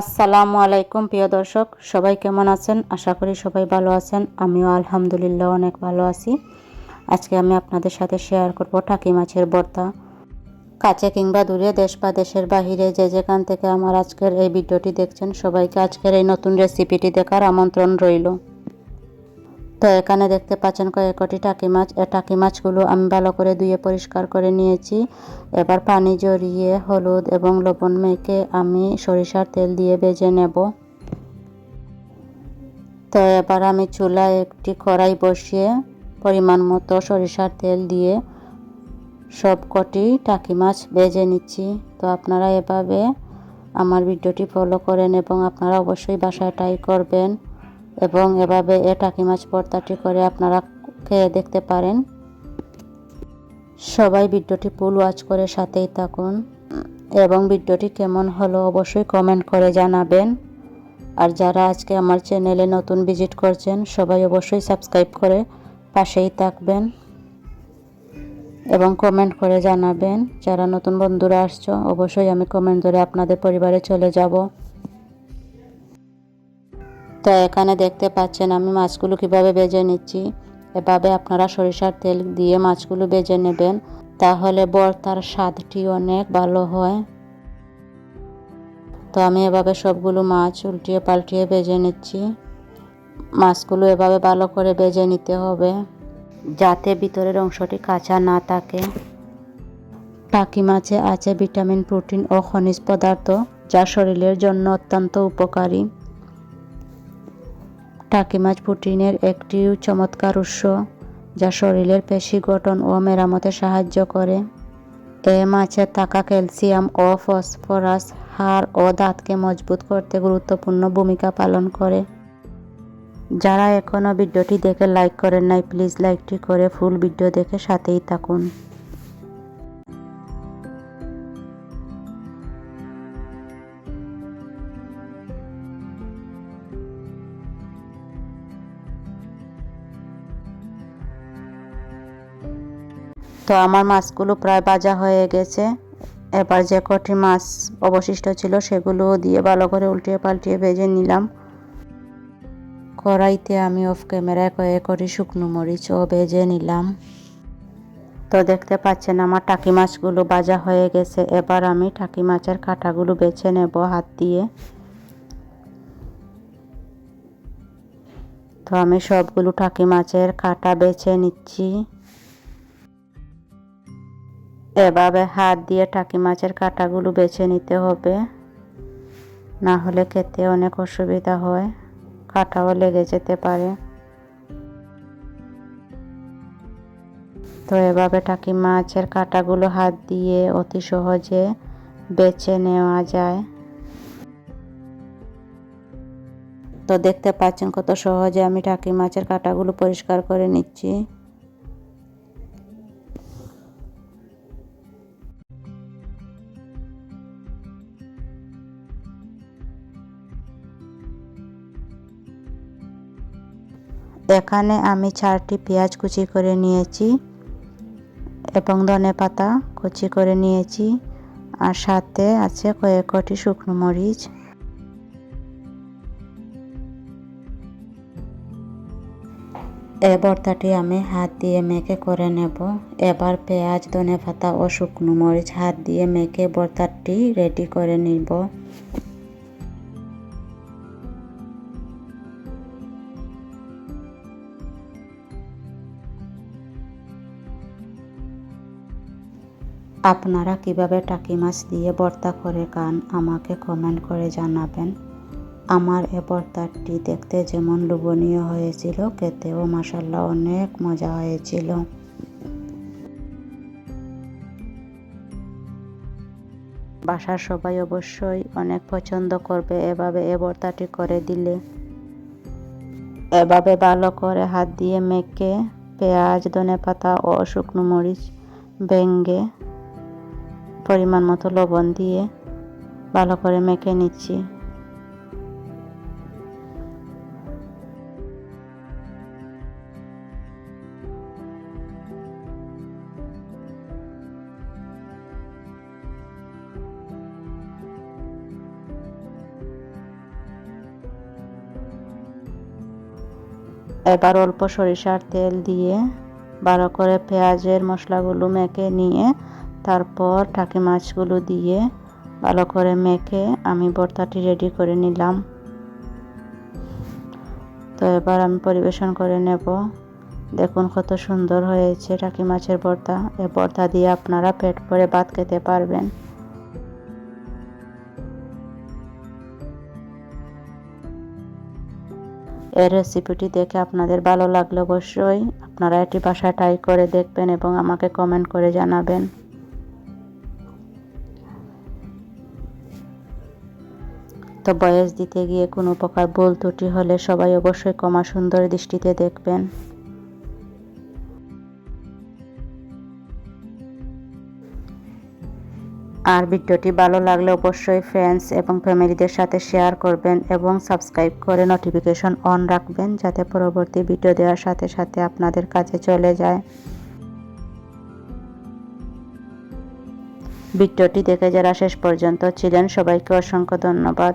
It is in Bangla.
আসসালামু আলাইকুম, প্রিয় দর্শক। সবাই কেমন আছেন? আশা করি সবাই ভালো আছেন। আমিও আলহামদুলিল্লাহ অনেক ভালো আছি। আজকে আমি আপনাদের সাথে শেয়ার করব টাকি মাছের ভর্তা। কাছে কিংবা দূরে, দেশ বা দেশের বাহিরে, যে যেখান থেকে আমার আজকের এই ভিডিওটি দেখছেন, সবাইকে আজকের এই নতুন রেসিপিটি দেখার আমন্ত্রণ রইল। তো এখানে দেখতে পাচ্ছেন কয়েকটি টাকি মাছ। এ টাকি মাছগুলো আমি ভালো করে ধুয়ে পরিষ্কার করে নিয়েছি। এবার পানি জড়িয়ে হলুদ এবং লবণ মেখে আমি সরিষার তেল দিয়ে বেজে নেব। তো এবার আমি চুলায় একটি কড়াই বসিয়ে পরিমাণ মতো সরিষার তেল দিয়ে সব কটি টাকি মাছ ভেজে নিচ্ছি। তো আপনারা এভাবে আমার ভিডিওটি ফলো করেন এবং আপনারা অবশ্যই বাসায় ট্রাই করবেন। এবং এভাবে এ টাকি মাছ ভর্তাটি করে আপনারা খেয়ে দেখতে পারেন। সবাই ভিডিওটি ফুল ওয়াচ করে সাথেই থাকুন এবং ভিডিওটি কেমন হলো অবশ্যই কমেন্ট করে জানাবেন। আর যারা আজকে আমার চ্যানেলে নতুন ভিজিট করছেন, সবাই অবশ্যই সাবস্ক্রাইব করে পাশেই থাকবেন এবং কমেন্ট করে জানাবেন। যারা নতুন বন্ধুরা আসছো, অবশ্যই আমি কমেন্ট ধরে আপনাদের পরিবারে চলে যাব। তো এখানে দেখতে পাচ্ছেন আমি মাছগুলো কীভাবে বেজে নিচ্ছি। এভাবে আপনারা সরিষার তেল দিয়ে মাছগুলো বেজে নেবেন। তাহলে বর্তার স্বাদটি অনেক ভালো হয়। তো আমি এভাবে সবগুলো মাছ উল্টিয়ে পাল্টিয়ে বেজে নিচ্ছি। মাছগুলো এভাবে ভালো করে বেজে নিতে হবে, যাতে ভিতরের অংশটি কাঁচা না থাকে। টাকি মাছে আছে ভিটামিন, প্রোটিন ও খনিজ পদার্থ, যা শরীরের জন্য অত্যন্ত উপকারী। টাকি মাছ প্রোটিনের একটি চমৎকার উৎস, যা শরীরের পেশি গঠন ও মেরামতে সাহায্য করে। এ মাছে থাকা ক্যালসিয়াম ও ফসফরাস হাড় ও দাঁতকে মজবুত করতে গুরুত্বপূর্ণ ভূমিকা পালন করে। যারা এখনও ভিডিওটি দেখে লাইক করেন নাই প্লিজ লাইকটি করে ফুল ভিডিও দেখে সাথেই থাকুন। তো আমার মাছগুলো প্রায় ভাজা হয়ে গেছে। এবার যে কটি মাছ অবশিষ্ট ছিল সেগুলো দিয়ে ভালো করে উল্টিয়ে পাল্টিয়ে ভেজে নিলাম। কড়াইতে আমি অফ ক্যামেরায় কয়ে করি শুকনো মরিচও ভেজে নিলাম। তো দেখতে পাচ্ছেন আমার টাকি মাছগুলো ভাজা হয়ে গেছে। এবার আমি টাকি মাছের কাঁটাগুলো বেছে নেব হাত দিয়ে। তো আমি সবগুলো টাকি মাছের কাঁটা বেছে নিচ্ছি। এভাবে হাত দিয়ে টাকি মাছের কাঁটাগুলো বেছে নিতে হবে। না হলে খেতে অনেক অসুবিধা হয়। কাঁটাও লেগে যেতে পারে। তো এভাবে টাকি মাছের কাঁটাগুলো হাত দিয়ে অতি সহজে বেছে নেওয়া যায়। তো দেখতে পাচ্ছেন কত সহজে আমি টাকি মাছের কাঁটাগুলো পরিষ্কার করে নিচ্ছি। এখানে আমি চারটি পেঁয়াজ কুচি করে নিয়েছি এবং ধনে পাতা কুচি করে নিয়েছি আর সাথে আছে কয়েকটি শুকনো মরিচ। এ ভর্তাটি আমি হাত দিয়ে মেখে করে নেব। এবার পেঁয়াজ, ধনে পাতা ও শুকনো মরিচ হাত দিয়ে মেখে ভর্তাটি রেডি করে নিব। আপনারা কীভাবে টাকি মাছ দিয়ে ভর্তা করে খান, আমাকে কমেন্ট করে জানাবেন। আমার এ ভর্তাটি দেখতে যেমন লোভনীয় হয়েছিল, খেতেও মাসাল্লাহ অনেক মজা হয়েছিল। বাসার সবাই অবশ্যই অনেক পছন্দ করবে, এভাবে এ ভর্তাটি করে দিলে। এভাবে ভালো করে হাত দিয়ে মেখে পেঁয়াজ ধনে পাতা ও শুকনো মরিচ ভেঙ্গে পরিমাণ মতো লবণ দিয়ে ভালো করে মেখে নিচ্ছি। এবার অল্প সরিষার তেল দিয়ে ভালো করে পেঁয়াজের মশলাগুলো মেখে নিয়ে তারপর টাকি মাছগুলো দিয়ে ভালো করে মেখে আমি ভর্তাটি রেডি করে নিলাম। তো এবার আমি পরিবেশন করে নেব। দেখুন কত সুন্দর হয়েছে টাকি মাছের ভর্তা এ ভর্তা দিয়ে আপনারা পেট ভরে ভাত খেতে পারবেন। এই রেসিপিটি দেখে আপনাদের ভালো লাগলে অবশ্যই আপনারা এটি বাসায় ট্রাই করে দেখবেন এবং আমাকে কমেন্ট করে জানাবেন। তো বয়স দিতে গিয়ে কোনো প্রকার ভুল ত্রুটি হলে সবাই অবশ্যই কমা সুন্দর দৃষ্টিতে দেখবেন। আর ভিডিওটি ভালো লাগলে অবশ্যই ফ্রেন্ডস এবং ফ্যামিলিদের সাথে শেয়ার করবেন এবং সাবস্ক্রাইব করে নোটিফিকেশন অন রাখবেন যাতে পরবর্তী ভিডিও দেওয়ার সাথে সাথে আপনাদের কাছে চলে যায়। ভিডিওটি দেখে যারা শেষ পর্যন্ত ছিলেন সবাইকে অসংখ্য ধন্যবাদ।